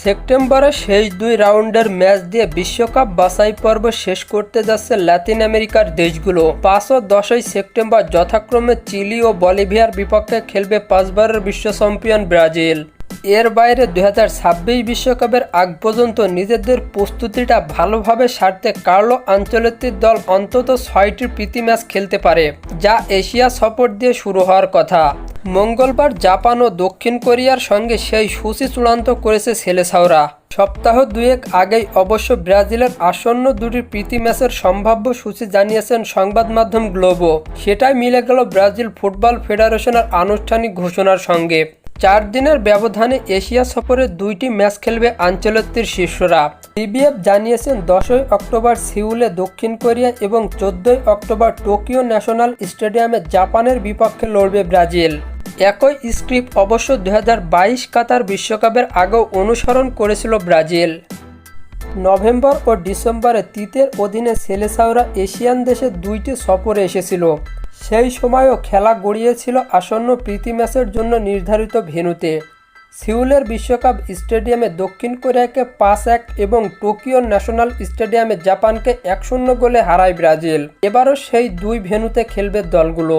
সেপ্টেম্বরে শেষ দুই রাউন্ডের ম্যাচ দিয়ে বিশ্বকাপ বাছাই পর্ব শেষ করতে যাচ্ছে লাতিন আমেরিকার দেশগুলো। পাঁচ ও দশই সেপ্টেম্বর যথাক্রমে চিলি ও বলিভিয়ার বিপক্ষে খেলবে পাঁচবারের বিশ্ব চ্যাম্পিয়ন ব্রাজিল। এর বাইরে দুই বিশ্বকাপের আগ পর্যন্ত নিজেদের প্রস্তুতিটা ভালোভাবে সারতে কার্লো আঞ্চলিক দল অন্তত ছয়টি প্রীতি ম্যাচ খেলতে পারে, যা এশিয়া সফর দিয়ে শুরু হওয়ার কথা। মঙ্গলবার জাপান ও দক্ষিণ কোরিয়ার সঙ্গে সেই সূচি চূড়ান্ত করেছে সেলেসাওরা সপ্তাহ দুয়েক আগেই অবশ্য ব্রাজিলের আসন্ন দুটি প্রীতি ম্যাচের সম্ভাব্য সূচি জানিয়েছেন সংবাদ মাধ্যম গ্লোবো। সেটাই মিলে গেল ব্রাজিল ফুটবল ফেডারেশনের আনুষ্ঠানিক ঘোষণার সঙ্গে। চার দিনের ব্যবধানে এশিয়া সফরে দুইটি ম্যাচ খেলবে আঞ্চলিকটির শীর্ষরা। সিবিএফ জানিয়েছেন দশই অক্টোবর সিউলে দক্ষিণ কোরিয়া এবং চোদ্দই অক্টোবর টোকিও ন্যাশনাল স্টেডিয়ামে জাপানের বিপক্ষে লড়বে ব্রাজিল। একই স্ক্রিপ্ট অবশ্য দু বাইশ কাতার বিশ্বকাপের আগেও অনুসরণ করেছিল ব্রাজিল। নভেম্বর ও ডিসেম্বরে তিতের অধীনে সেলেসাওরা এশিয়ান দেশে দুইটি সফরে এসেছিল। সেই সময়ও খেলা গড়িয়েছিল আসন্ন প্রীতি ম্যাচের জন্য নির্ধারিত ভেন্যুতে। সিউলের বিশ্বকাপ স্টেডিয়ামে দক্ষিণ কোরিয়াকে পাঁচ এক এবং টোকিও ন্যাশনাল স্টেডিয়ামে জাপানকে এক শূন্য গোলে হারায় ব্রাজিল। এবারও সেই দুই ভেন্যুতে খেলবে দলগুলো।